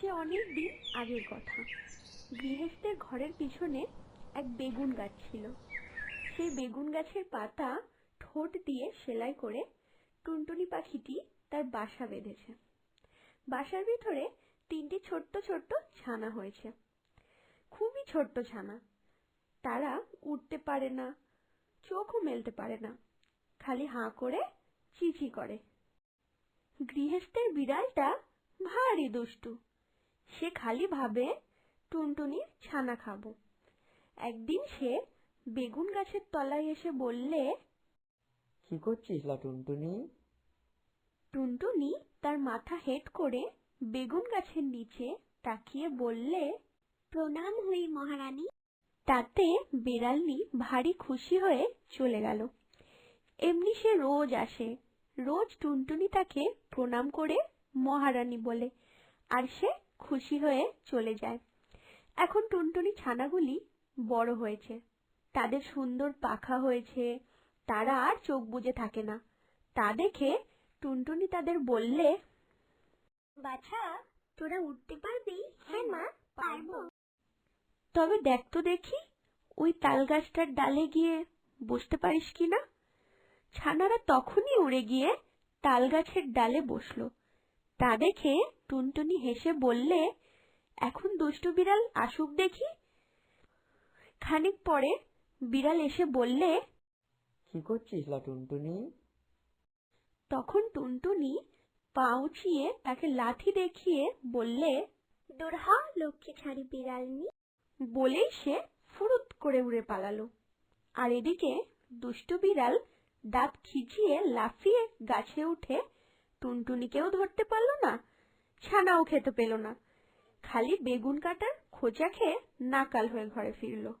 সে অনেক দিন আগের কথা। গৃহস্থের ঘরের পিছনে এক বেগুন গাছ ছিল। সেই বেগুন গাছের পাতা ঠোঁট দিয়ে সেলাই করে টুনটুনি পাখিটি তার বাসা বেঁধেছে। বাসার ভিতরে তিনটি ছোট্ট ছোট্ট ছানা হয়েছে। খুবই ছোট্ট ছানা। তারা উঠতে পারে না, চোখও মেলতে পারে না। খালি হাঁ করে চিচি করে। গৃহস্থের বিড়ালটা ভারী দুষ্টু। সে খালি ভাবে টুনটুনির ছানা খাব। একদিন সে বেগুন গাছের তলায় এসে বললে কি করছিস লা টুনটুনি? টুনটুনি তার মাথা হেট করে বেগুন গাছের নিচে তাকিয়ে বললে প্রণাম হই মহারানী। তাতে বেড়ালনি ভারী খুশি হয়ে চলে গেল। এমনি সে রোজ আসে। রোজ টুনটুনি তাকে প্রণাম করে মহারানী বলে। আর সে খুশি হয়ে চলে যায়। এখন টুনটুনি ছানাগুলি বড় হয়েছে। তাদের সুন্দর পাখা হয়েছে। তারা আর চোখ বুজে থাকে না। তা দেখে টুনটুনি তাদের বললে, বাছা, তোরা উঠতে পারবি? হ্যাঁ মা, পারব। তবে দেখ তো দেখি, ওই তাল গাছটার ডালে গিয়ে বসতে পারিস কি না? ছানারা তখনই উড়ে গিয়ে তাল গাছের ডালে বসল। তা দেখে টুনটুনি হেসে বললে এখন দুষ্টু বিড়াল আসুক দেখি। খানিক পরে বিড়াল এসে বললে কি করছিস লা টুনটুনি? তখন টুনটুনি পা উঠিয়ে তাকে লাঠি দেখিয়ে বললে দূরহা লক্ষ্মী ছাড়ি বিড়ালনি। বলেই সে ফুরুত করে উড়ে পালালো। আর এদিকে দুষ্টু বিড়াল দাঁত খিচিয়ে লাফিয়ে গাছে উঠে টুনটুনিকেও ধরতে পারল না, ছানাও খেতে পেল না। খালি বেগুন কাটার খোঁচা খেয়ে নাকাল হয়ে ঘরে ফিরলো।